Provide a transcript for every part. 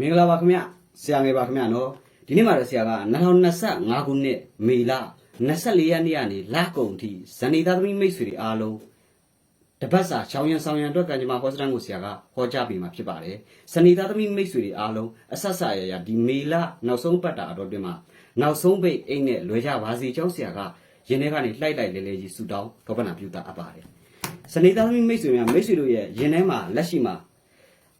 မင်္ဂလာပါခင်ဗျဆရာငယ်ပါခင်ဗျနော်ဒီနေ့မှာတော့ဆရာက2025ခုနှစ်မေလ24ရက်နေ့ကနေလကုန်ထိဇန်နီသားသမီးမိတ်ဆွေတွေအားလုံးတပတ်စာချောင်းရံဆောင်ရံအတွက်ကံကြမ္မာဟောစတန်ကိုဆရာကဟောကြားပေးမှာဖြစ်ပါတယ်ဇန်နီသားသမီးမိတ်ဆွေတွေအားလုံးအဆက်ဆက်ရရဒီမေလနောက်ဆုံးပတ်တာအတော်တွင်မှာနောက်ဆုံးပိတ်အိတ်နဲ့လွယ်ကြပါစေကြောင်းဆရာကယင်းထဲကနေလှိုက်လိုက်လဲလဲကြီးဆူတောင်းဒေါပနာပြုတာအပ်ပါတယ်ဇန်နီသားသမီးမိတ်ဆွေများမိတ်ဆွေတို့ရဲ့ယင်းထဲမှာလက်ရှိမှာ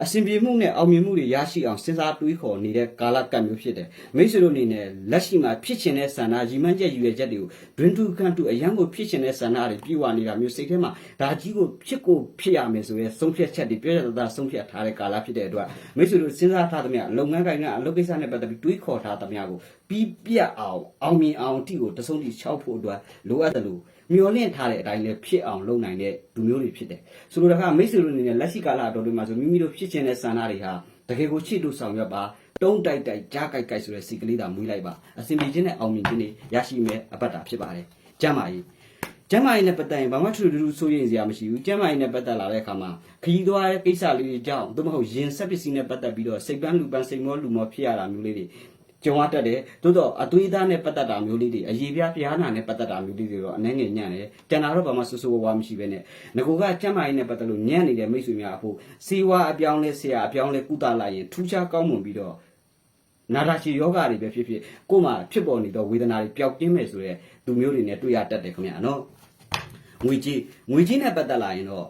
အစဉ်ပြေမှုနဲ့အောင်မြင်မှုတွေရရှိအောင်စဉ်းစားတွေးခေါ်နေတဲ့ကာလကပ်မျိုးဖြစ်တယ်မိတ်ဆွေတို့အနေနဲ့လက်ရှိမှာဖြစ်ချင်တဲ့ဆန္ဒရီမှန်းချက်ရည်ရွယ်ချက်တွေကိုဒွင်းတူကန်တူအရန်ကိုဖြစ်ချင်တဲ့ဆန္ဒတွေပြည့်ဝနေတာမျိုးစိတ်ထဲမှာဒါကြီးကိုဖြစ်ကိုဖြစ်ရမယ်ဆိုရဲဆုံးဖြတ်ချက်တွေပြည့်ရတဲ့ဆုံးဖြတ်ထားတဲ့ကာလဖြစ်တဲ့အတွက်မိတ်ဆွေတို့စဉ်းစားထားသမျှလုပ်ငန်းကိုင်ကအလုပ်ကိစ္စနဲ့ပတ်သက်ပြီးတွေးခေါ်ထားသမျှကိုပြီးပြတ်အောင်အောင်မြင်အောင်အထိကိုတဆုံးထိချောက်ဖို့အတွက်လိုအပ်တယ်လို့မျောလင့်ထားတဲ့အတိုင်းလည်းဖြစ်အောင်လုပ်နိုင်တဲ့လူမျိုးတွေဖြစ်တယ်။ဆိုလိုတာကမိတ်ဆွေတို့အနေနဲ့လက်ရှိကာလအတော်တွေမှာဆိုမိမိတို့ဖြစ်ချင်တဲ့ဆန္ဒတွေဟာတကယ်ကိုချစ်တို့ဆောင်ရွက်ပါတုံးတိုက်တိုက်ကြားကြိုက်ကြိုက်ဆိုတဲ့စိတ်ကလေးသာမွေးလိုက်ပါအစဉ်ပြေခြင်းနဲ့အောင်မြင်ခြင်းတွေရရှိမယ်အပတ်တာဖြစ်ပါတယ်။ကျမ်းမာရေးကျမ်းမာရေးနဲ့ပတ်သက်ရင်ဘာမှထူးထူးထူးစိုးရိမ်စရာမရှိဘူးကျမ်းမာရေးနဲ့ပတ်သက်လာတဲ့အခါမှာခရီးသွားတဲ့ကိစ္စလေးတွေကြောင့်သို့မဟုတ်ရင်ဆက်ပစ္စည်းနဲ့ပတ်သက်ပြီးတော့စိတ်ပန်းလူပန်းစိတ်မောလူမောဖြစ်ရတာမျိုးလေးတွေ ကြုံရတတ်တယ်တိုးတော့အသွေးသားနဲ့ပတ်သက်တာမျိုးလေးတွေအရေးပြားပြားနာနဲ့ပတ်သက်တာမျိုးလေးတွေတော့အနှဲငယ်ညံ့တယ်ကျန်တာတော့ဘာမှဆူဆူဝါးဝါးမရှိပဲနဲ့ငကိုကကျမ်းမာရေးနဲ့ပတ်သက်လို့ညံ့နေတဲ့မိတ်ဆွေများအဖို့စီဝါအပြောင်းလဲဆရာအပြောင်းလဲကုသလိုက်ရင်ထူးခြားကောင်းမွန်ပြီးတော့နာတာချီယောဂတွေပဲဖြစ်ဖြစ်ကိုယ်မှာဖြစ်ပေါ်နေတော့ဝေဒနာတွေပျောက်ကင်းမယ်ဆိုတဲ့သူမျိုးတွေနဲ့တွေ့ရတတ်တယ်ခင်ဗျာနော်ငွေကြီးငွေကြီးနဲ့ပတ်သက်လာရင်တော့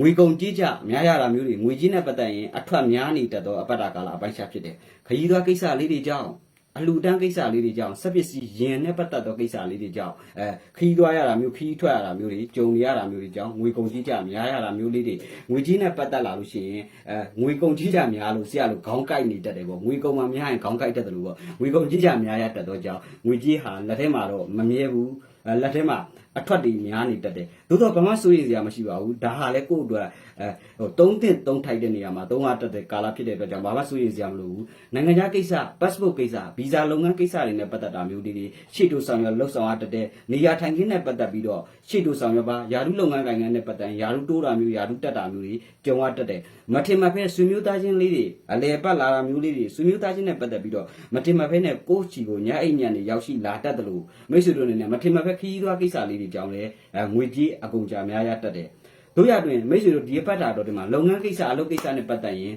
ငွေကုန်ကြီးကြများရတာမျိုးတွေငွေကြီးနဲ့ပတ်သက်ရင်အထွက်များနေတတ်သောအပတ်တာကာလအပိုက်ချဖြစ်တယ်။ခရီးသွားကိစ္စလေးတွေကြောင့် အလူတန်းကိစ္စလေးတွေကြောင့်စက်ပစ္စည်းယင်နဲ့ပတ်သက်သောကိစ္စလေးတွေကြောင့်အဲခရီးသွားရတာမျိုးခရီးထွက်ရတာမျိုးတွေကြုံရတာမျိုးတွေကြောင့်ငွေကုန်ကြီးကြများရတာမျိုးလေးတွေငွေကြီးနဲ့ပတ်သက်လာလို့ရှိရင်အဲငွေကုန်ကြီးကြများလို့ဆရာလို့ခေါင်းကိုက်နေတတ်တယ်ပေါ့ငွေကုန်မှများရင်ခေါင်းကိုက်တတ်တယ်လို့ပေါ့ငွေကုန်ကြီးကြများရတတ်သောကြောင့်ငွေကြီးဟာလက်ထဲမှာတော့မမြဲဘူးအဲ လက်ထဲမှာအထွက်တွေများနေတတ်တယ်သို့တော့ဘာမှစိုးရိမ်စရာမရှိပါဘူးဒါဟာလည်းကိုယ့်အတွက်အဲဟိုသုံးသင့်သုံးထိုက်တဲ့နေရာမှာသုံးရတတ်တဲ့ကာလဖြစ်တဲ့အတွက်ကြောင့်ဘာမှစိုးရိမ်စရာမလိုဘူးနိုင်ငံခြားကိစ္စ passport ကိစ္စဗီဇာလုပ်ငန်းကိစ္စတွေနဲ့ပတ်သက်တာမျိုးတွေတွေရှေ့တိုးဆောင်ရွက်လှုပ်ဆောင်ရတတ်တဲ့နေရာထိုင်ခင်းနဲ့ပတ်သက်ပြီးတော့ရှေ့တိုးဆောင်ရွက်ပါယာရုလုပ်ငန်းကိုင်ငန်းနဲ့ပတ်သက်ရင်ယာရုတိုးတာမျိုးယာရုတက်တာမျိုးတွေကြုံရတတ်တယ်မထင်မှတ်ဖဲဆွေမျိုးသားချင်းလေးတွေအလဲပတ်လာတာမျိုးလေးတွေဆွေမျိုးသားချင်းနဲ့ပတ်သက်ပြီးတော့မထင်မှတ်ဖဲနဲ့ကိုယ့်ချီကိုညအိမ်ညံနေရောက်ရှိလာတတ်တယ်လို့မိတ်ဆွေတို့အနေနဲ့မထင်မှတ်ဖဲခရီးသွားကိစ္စလေးတွေကြောင့်လည်းအဲငွေကြီးအကုန်ကြာများရတတ်တယ်တို့ရတွင်မိတ်ဆွေတို့ဒီအပတ်တာတော့ဒီမှာလုပ်ငန်းကိစ္စအလုပ်ကိစ္စနဲ့ပတ်သက်ရင်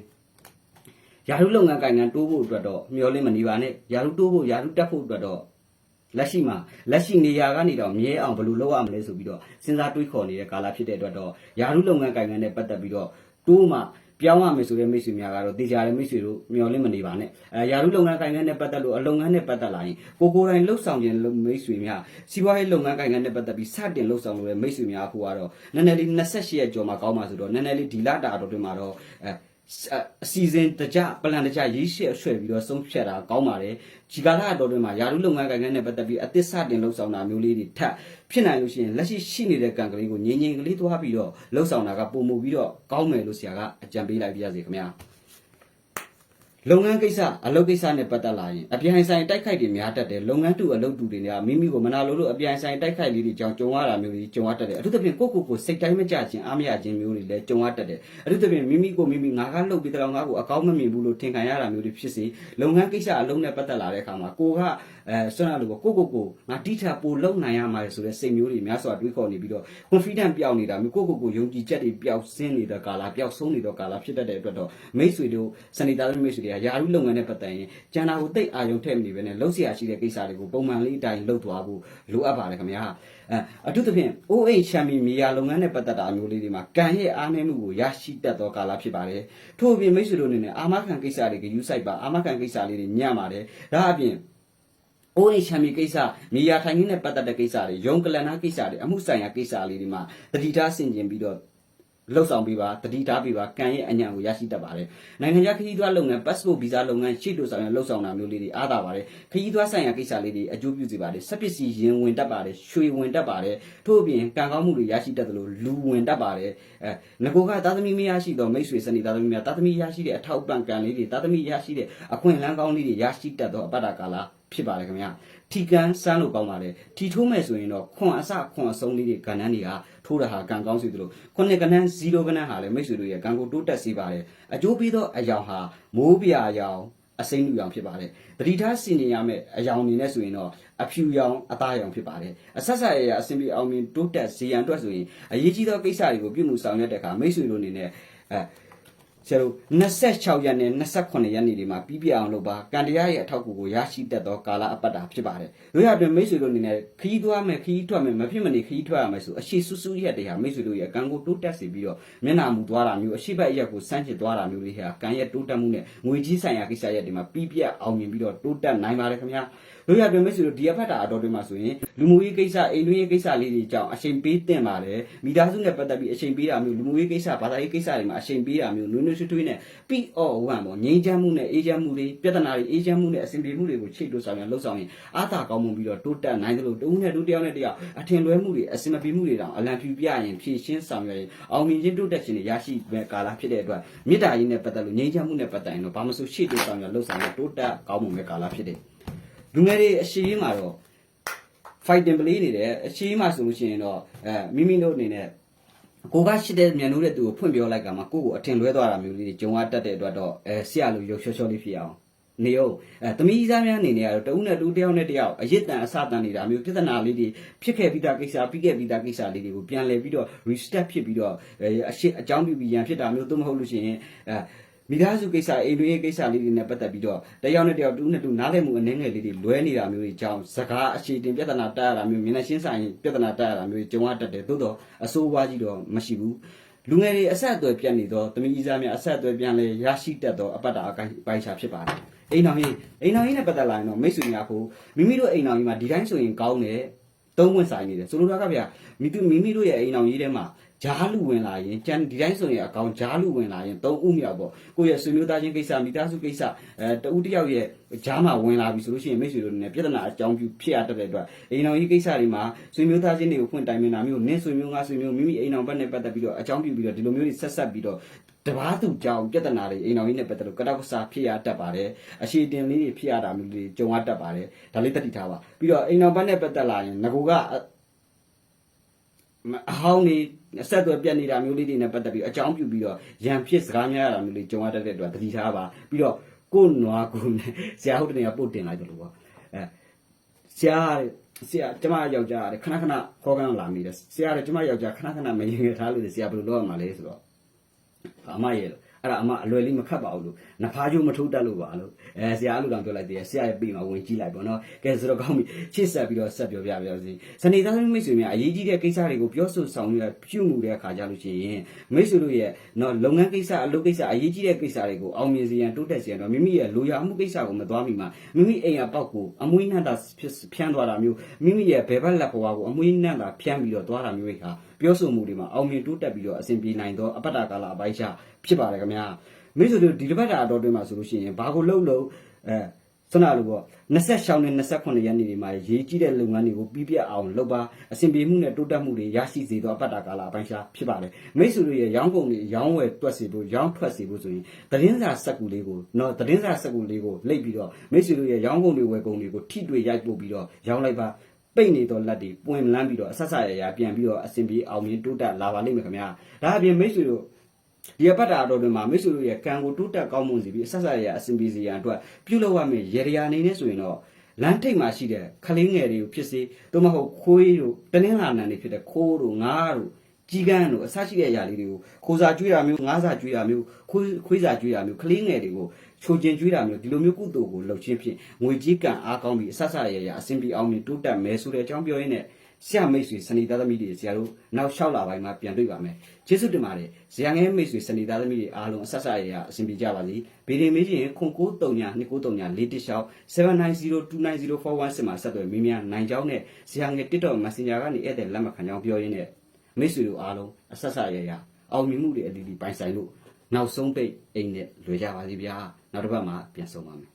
ယာရုလုပ်ငန်းကိုင်ငန်းတိုးဖို့အတွက်တော့မျှော်လင့်မနေပါနဲ့ယာရုတိုးဖို့ယာရုတက်ဖို့အတွက်တော့လက်ရှိမှာလက်ရှိနေရာကနေတော့မြဲအောင်ဘယ်လိုလုပ်ရမလဲဆိုပြီးတော့စဉ်းစားတွေးခေါ်နေတဲ့ကာလဖြစ်တဲ့အတွက်တော့ယာရုလုပ်ငန်းကိုင်ငန်းနဲ့ပတ်သက်ပြီးတော့တိုးမှ ပြောင်းရမယ်ဆိုတဲ့မိတ်ဆွေများကတော့တေချာတဲ့မိတ်ဆွေတို့မျှော်လင့်မနေပါနဲ့အဲယာရုလုပ်ငန်းကိုင်ငန်းနဲ့ပတ်သက်လို့အလုပ်ငန်းနဲ့ပတ်သက်လာရင်ကိုကိုယ်တိုင်လှုပ်ဆောင်ခြင်းမိတ်ဆွေများစီးပွားရေးလုပ်ငန်းကိုင်ငန်းနဲ့ပတ်သက်ပြီးစတင်လှုပ်ဆောင်လို့တဲ့မိတ်ဆွေများအခုကတော့နည်းနည်းလေး28ရက်ကျော်မှကောင်းပါဆိုတော့နည်းနည်းလေးဒီလတာတော့တွင်မှာတော့အဲ အစီအစဉ်တကြပလန်တကြရေးရှက်ဆွဲပြီးတော့ဆုံးဖြတ်တာကောင်းပါတယ်ဒီကာလအတော်တွင်မှာယာရုလုပ်ငန်းကိုင်ငန်းနဲ့ပတ်သက်ပြီးအသစ်စတင်လှုပ်ဆောင်တာမျိုးလေးတွေထပ်ဖြစ်နိုင်လို့ရှိရင်လက်ရှိရှိနေတဲ့ကံကလေးကိုငြင်းငြင်းကလေးသွားပြီးတော့လှုပ်ဆောင်တာကပုံမှုပြီးတော့ကောင်းမယ်လို့ဆရာကအကြံပေးလိုက်ပြရစီခင်ဗျာ လုပ်ငန်းကိစ္စအလုပ်ကိစ္စနဲ့ပတ်သက်လာရင်အပြိုင်ဆိုင်တိုက်ခိုက်တွေများတတ်တယ်လုပ်ငန်းတူအလုပ်တူတွေကမိမိကိုမနာလိုလို့အပြိုင်ဆိုင်တိုက်ခိုက်လေးတွေကြောင့်ကြုံရတာမျိုးတွေကြုံရတတ်တယ်အထူးသဖြင့်ကိုယ့်ကိုယ်ကိုစိတ်တိုင်းမကြခြင်းအားမရခြင်းမျိုးတွေလည်းကြုံရတတ်တယ်အထူးသဖြင့်မိမိကိုမိမိငါကလှုပ်ပြီးတော့ငါ့ကိုအကောင်းမမြင်ဘူးလို့ထင်ခံရတာမျိုးတွေဖြစ်စေလုပ်ငန်းကိစ္စအလုပ်နဲ့ပတ်သက်လာတဲ့အခါမှာကိုက အဲဆွမ်းရလို့ကိုကိုကိုငါတိထပိုလုံနိုင်ရမှာဆိုတဲ့စိတ်မျိုးတွေများစွာတွေးခေါ်နေပြီးတော့ confident ပျောက်နေတာမျိုးကိုကိုကိုယုံကြည်ချက်တွေပျောက်ဆင်းနေတဲ့ကာလပျောက်ဆုံးနေတဲ့ကာလဖြစ်တတ်တဲ့အတွက်တော့မိတ်ဆွေတို့စနေသားတို့မိတ်ဆွေတွေကယာရုလုပ်ငန်းနဲ့ပတ်သက်ရင်ကျန်တာကိုတိတ်အာရုံထည့်မနေပဲနဲ့လှုပ်ရှားရှိတဲ့ကိစ္စတွေကိုပုံမှန်လေးအတိုင်းလှုပ်သွားဖို့လိုအပ်ပါတယ်ခင်ဗျာအဲအထူးသဖြင့် OH ချမ်ပီမီယာလုပ်ငန်းနဲ့ပတ်သက်တာမျိုးလေးတွေမှာကံရဲ့အားနည်းမှုကိုရရှိတတ်သောကာလဖြစ်ပါတယ်ထို့အပြင်မိတ်ဆွေတို့အနေနဲ့အာမခံကိစ္စတွေကယူဆိုင်ပါအာမခံကိစ္စလေးတွေညံ့ပါတယ်ဒါအပြင် အိုးအိမ်ချမ်းမီကိစ္စမိယာထိုင်ခင်းနဲ့ပတ်သက်တဲ့ကိစ္စတွေယုံကလန်နာကိစ္စတွေအမှုဆိုင်ရာကိစ္စလေးတွေမှာတတိထားဆင်ကျင်ပြီးတော့လှုပ်ဆောင်ပေးပါတတိထားပေးပါကံရဲ့အညံကိုရရှိတတ်ပါတယ်နိုင်ငံခြားခရီးသွားလုပ်ငန်း passport visa လုပ်ငန်းရှိလို့ဆောင်ရလှုပ်ဆောင်တာမျိုးလေးတွေအားသာပါတယ်ခရီးသွားဆိုင်ရာကိစ္စလေးတွေအကျိုးပြုစေပါတယ်စက်ပစ္စည်းရင်ဝင်တတ်ပါတယ်ရွှေဝင်တတ်ပါတယ်ထို့အပြင်ကံကောင်းမှုတွေရရှိတတ်တယ်လို့လူဝင်တတ်ပါတယ်အဲငကိုကသားသမီးမရရှိတော့မိတ်ဆွေစနေသားသမီးများသားသမီးရရှိတဲ့အထောက်ပံ့ကံလေးတွေသားသမီးရရှိတဲ့အခွင့်အလမ်းကောင်းလေးတွေရရှိတတ်သောအပတ္တကာလ ဖြစ်ပါတယ်ခင်ဗျာထီကန်စမ်းလို့ကောင်းပါတယ်ထီထိုးမဲ့ဆိုရင်တော့ခွန်အစခွန်အဆုံးလေးတွေကဏ္ဍန်တွေကထိုးတာဟာကံကောင်းစီသလိုခုနှစ်ကနန်း0ကနန်းဟာလည်းမိတ်ဆွေတို့ရဲ့ကံကိုတိုးတက်စေပါတယ်အကျိုးပေးသောအယောင်ဟာမိုးပြာယောင်အစိမ့်လူရောင်ဖြစ်ပါတယ်တတိထားစီနေရမယ့်အယောင်အနေနဲ့ဆိုရင်တော့အဖြူရောင်အသားရောင်ဖြစ်ပါတယ်အဆက်ဆက်ရရအစင်ပြေအောင်မြင်တိုးတက်စေရန်အတွက်ဆိုရင်အရေးကြီးသောကိစ္စတွေကိုပြုမှုဆောင်ရွက်တဲ့အခါမိတ်ဆွေတို့အနေနဲ့အဲ ဆရာတို့26ရက်နဲ့28ရက်နေ့ဒီမှာပြီးပြအောင်လုပ်ပါကံတရားရဲ့အထောက်အကူကိုရရှိတတ်သောကာလအပတ်တာဖြစ်ပါတယ်။တို့ရအတွင်မိတ်ဆွေတို့အနေနဲ့ခီးသွားမယ်ခီးထွက်မယ်မဖြစ်မနေခီးထွက်ရမယ်ဆိုအရှိဆူဆူရက်တရားမိတ်ဆွေတို့ရဲ့ကံကိုတိုးတက်စေပြီးတော့မျက်နာမူသွားတာမျိုးအရှိဘက်အရက်ကိုစမ်းချစ်သွားတာမျိုးလေးဟာကံရဲ့တိုးတက်မှုနဲ့ငွေကြီးဆိုင်ရာကိစ္စရက်တွေမှာပြီးပြအောင်မြင်ပြီးတော့တိုးတက်နိုင်ပါတယ်ခင်ဗျာ။ တို့ရအတွင်မိတ်ဆွေတို့ဒီအဖက်တာအတော်တွေမှာဆိုရင်လူမှုရေးကိစ္စအိမ်တွင်းရေးကိစ္စလေးတွေကြောင့်အချိန်ပေးတင်ပါတယ်။မိသားစုနဲ့ပတ်သက်ပြီးအချိန်ပေးတာမျိုးလူမှုရေးကိစ္စဘာသာရေးကိစ္စတွေမှာအချိန်ပေးတာမျိုးနွေးနွေးထွေးထွေးနဲ့ပြီးအော်ဝမ်ပေါ့ငြိမ်းချမ်းမှုနဲ့အေးချမ်းမှုတွေပြဿနာတွေအေးချမ်းမှုနဲ့အဆင်ပြေမှုတွေကိုချိတ်လို့ဆောင်ရလှုပ်ဆောင်ရင်အားသာကောင်းမှုပြီးတော့တိုးတက်နိုင်သလိုတဦးနဲ့တူတယောက်နဲ့တယောက်အထင်လွဲမှုတွေအဆင်မပြေမှုတွေတောင်အလံဖြူပြရင်ဖြည့်ရှင်းဆောင်ရရင်အောင်မြင်ခြင်းတိုးတက်ခြင်းတွေရရှိမဲ့ကာလဖြစ်တဲ့အတွက်မေတ္တာရေးနဲ့ပတ်သက်လို့ငြိမ်းချမ်းမှုနဲ့ပတ်သက်ရင်တော့ဘာမှမဆိုရှေ့တိုးဆောင်ရလှုပ်ဆောင်ရတိုးတက်ကောင်းမှုမဲ့ကာလဖြစ်တယ် လူငယ်တွေအရှိကြီးမှာတော့ fighting play နေတယ်အရှိကြီးမှာဆိုလို့ရှိရင်တော့အဲမိမိတို့အနေနဲ့ကိုကရှိတဲ့မြန်လို့တဲ့သူကိုဖွင့်ပြောလိုက်ကမှကိုကိုအထင်လွဲသွားတာမျိုးလေးတွေဂျုံရတတ်တဲ့အတွက်တော့အဲဆရာလိုရုပ်ချောချောလေးဖြစ်အောင်နေအောင်အဲတမီးစားများအနေနဲ့ကတော့တဦးနဲ့တူတယောက်နဲ့တယောက်အရစ်တန်အစတန်နေတာမျိုးပြဿနာလေးတွေဖြစ်ခဲ့ပြီးသားကိစ္စပြီးခဲ့ပြီးသားကိစ္စလေးတွေကိုပြန်လည်ပြီးတော့ restart ဖြစ်ပြီးတော့အဲအရှိအကြောင်းပြုပြီးရန်ဖြစ်တာမျိုးသို့မဟုတ်လို့ရှိရင်အဲ မိသားစုကိစ္စအိမ်တွင်းရေးကိစ္စလေးတွေနဲ့ပတ်သက်ပြီးတော့တယောက်နဲ့တယောက်တူနဲ့တူနားလည်မှုအနည်းငယ်လေးတွေလွဲနေတာမျိုးတွေကြောင့်စကားအခြေတင်ပြဿနာတက်ရတာမျိုးမျက်နှာရှင်းဆိုင်ပြဿနာတက်ရတာမျိုးတွေကြုံရတတ်တယ်သို့တော့အဆိုးဝါးကြီးတော့မရှိဘူးလူငယ်တွေအဆက်အသွယ်ပြတ်နေတော့တမီးကြီးစားများအဆက်အသွယ်ပြန်လဲရရှိတတ်သောအပတ်တာအကိုင်းပိုင်းခြားဖြစ်ပါတယ်အိမ်တော်ကြီးအိမ်တော်ကြီးနဲ့ပတ်သက်လာရင်တော့မိတ်ဆွေများကိုမိမိတို့အိမ်တော်ကြီးမှာဒီတိုင်းဆိုရင်ကောင်းတယ် သုံးဝင်ဆိုင်နေတယ်ဆိုလိုတာကဗျာမိသူမိမိတို့ရဲ့အိမ်တော်ကြီးထဲမှာဂျားလူဝင်လာရင်ကျန်ဒီတိုင်းဆိုရင်အကောင်ဂျားလူဝင်လာရင်သုံးဦးမြောက်ပေါ့ကိုယ့်ရဲ့ဆွေမျိုးသားချင်းကိစ္စမိသားစုကိစ္စအဲတဦးတစ်ယောက်ရဲ့ဂျားမှာဝင်လာပြီဆိုလို့ရှိရင်မိတ်ဆွေတို့နဲ့ပြဿနာအကြောင်းပြုဖြစ်ရတတ်တဲ့အတွက်အိမ်တော်ကြီးကိစ္စတွေမှာဆွေမျိုးသားချင်းတွေကိုဖွင့်တိုင်မင်တာမျိုးနင်းဆွေမျိုးငါဆွေမျိုးမိမိအိမ်တော်ဘက်နဲ့ပတ်သက်ပြီးတော့အကြောင်းပြုပြီးတော့ဒီလိုမျိုးတွေဆက်ဆက်ပြီးတော့ တပားသူကြောင့်ပြဿနာတွေအိမ်တော်ကြီးနဲ့ပတ်သက်လို့ကတောက်ကစားဖြစ်ရတတ်ပါတယ်အရှိတင်လေးတွေဖြစ်ရတာမျိုးတွေကြုံရတတ်ပါတယ်ဒါလေးတတိထားပါပြီးတော့အိမ်တော်ဘက်နဲ့ပတ်သက်လာရင်ငကိုကအအဟောင်းနေအဆက်အသွယ်ပြတ်နေတာမျိုးလေးတွေနဲ့ပတ်သက်ပြီးအကြောင်းပြုပြီးတော့ရံဖြစ်စကားများရတာမျိုးလေးကြုံရတတ်တဲ့အတွက်တတိထားပါပြီးတော့ကိုယ်နွားကိုနဲ့ဆရာဟုတ်တဲ့နေရာပို့တင်လိုက်တယ်လို့ပေါ့အဲဆရာဆရာကျမယောက်ျားရတယ်ခဏခဏခေါ်ကန်းလာမိတယ်ဆရာကကျမယောက်ျားခဏခဏမရင်ငယ်ထားလို့ဆရာဘယ်လိုလုပ်ရမှာလဲဆိုတော့ အမရဲ့လို့အဲ့ဒါအမအလွယ်လေးမခတ်ပါဘူးလို့နဖားကျိုးမထိုးတတ်လို့ပါလို့အဲဆရာအဲ့လိုတောင်ပြောလိုက်သေးတယ်ဆရာရဲ့ပြင်မှာဝင်ကြည့်လိုက်ပေါ့နော်ကဲဆိုတော့ကောင်းပြီချစ်ဆက်ပြီးတော့ဆက်ပြောပြပြစီစနေသားမိတ်ဆွေများအရေးကြီးတဲ့ကိစ္စတွေကိုပြောဆိုဆောင်ရွက်ပြုမှုတဲ့အခါကြလို့ရှိရင်မိတ်ဆွေတို့ရဲ့နော်လုပ်ငန်းကိစ္စအလုပ်ကိစ္စအရေးကြီးတဲ့ကိစ္စတွေကိုအောင်မြင်စေရန်တိုးတက်စေရန်တော့မိမိရဲ့လိုရာမှုကိစ္စကိုမသွားမိမှာမိမိအိမ်ရပေါက်ကိုအမွှေးနှံ့တာဖြန်းသွားတာမျိုးမိမိရဲ့ဘယ်ဘက်လက်ဘွားကိုအမွှေးနှံ့တာဖြန်းပြီးတော့သွားတာမျိုးတွေဟာ ပြောဆိုမှုတွေမှာအောင်မြင်တိုးတက်ပြီးတော့အဆင်ပြေနိုင်သောအပတ္တကာလအပိုင်းခြားဖြစ်ပါတယ်ခင်ဗျာမိတ်ဆွေတို့ဒီတစ်ပတ်တာအတော်တွင်းမှာဆိုလို့ရှိရင်ဘာကိုလှုပ်လို့အဲစနလို့ပေါ့26နဲ့28ရက်နေ့တွေမှာရေးကြီးတဲ့လုပ်ငန်းတွေကိုပြီးပြတ်အောင်လုပ်ပါအဆင်ပြေမှုနဲ့တိုးတက်မှုတွေရရှိစေသောအပတ္တကာလအပိုင်းခြားဖြစ်ပါတယ်မိတ်ဆွေတို့ရဲ့ရောင်းကုန်တွေရောင်းဝယ်တွက်စေဖို့ရောင်းထွက်စေဖို့ဆိုရင်သတင်းစာစက်ကူလေးကိုနော်သတင်းစာစက်ကူလေးကိုလိပ်ပြီးတော့မိတ်ဆွေတို့ရဲ့ရောင်းကုန်တွေဝယ်ကုန်တွေကိုထိတွေ့ရိုက်ပို့ပြီးတော့ရောင်းလိုက်ပါ ပိတ်နေတော့လက်တွေပွင့်လန်းပြီးတော့အဆက်ဆက်ရရပြန်ပြီးတော့အဆင်ပြေအောင်မြင်တိုးတက်လာပါလိမ့်မယ်ခင်ဗျာဒါအပြင်မိတ်ဆွေတို့ဒီအပတ်တာတော်တွေမှာမိတ်ဆွေတို့ရဲ့ကံကိုတိုးတက်ကောင်းမွန်စေပြီးအဆက်ဆက်ရရအဆင်ပြေစေရန်အတွက်ပြုလုပ်ရမယ့်ရေရာအနေနဲ့ဆိုရင်တော့လမ်းထိပ်မှာရှိတဲ့ခလင်းငယ်တွေကိုဖြစ်စေသို့မဟုတ်ခွေးတို့တနင်္လာနံတွေဖြစ်တဲ့ခိုးတို့ငါးတို့ ကြီးကန်းတို့အစရှိတဲ့အရာလေးတွေကိုခိုးစာကျွေးတာမျိုးငါးစာကျွေးတာမျိုးခွေးခွေးစာကျွေးတာမျိုးခလင်းငယ်တွေကိုချိုကျင်ကျွေးတာမျိုးဒီလိုမျိုးကုသိုလ်ကိုလှုပ်ချင်းဖြင့်ငွေကြီးကံအားကောင်းပြီးအဆက်ဆက်ရရအဆင်ပြေအောင်မြင်တိုးတက်မယ်ဆိုတဲ့အကြောင်းပြောရင်းနဲ့ဆရာမိတ်ဆွေစနေသားသမီးတွေဆရာတို့နောက်လျှောက်လာပိုင်းမှာပြန်တွေ့ပါမယ်ကျေးဇူးတင်ပါတယ်ဇာငယ်မိတ်ဆွေစနေသားသမီးတွေအားလုံးအဆက်ဆက်ရရအဆင်ပြေကြပါစေဗီဒီယိုမေးချင်ခွန်939 239 4တစ်လျှောက်79029041မှာဆက်သွယ်မိများနိုင်ကြောင်းနဲ့ဇာငယ် TikTok Messenger ကနေဧည့်သည်လက်မှတ်ခံကြောင်းပြောရင်းနဲ့ မိတ်ဆွေတို့အားလုံးအဆက်ဆက်ရရအောင်မြင်မှုတွေအလီလီပိုင်ဆိုင်လို့နောက်ဆုံးပိတ်အိမ်နဲ့လွယ်ကြပါစေဗျာနောက်တစ်ပတ်မှာပြန်ဆုံပါမယ်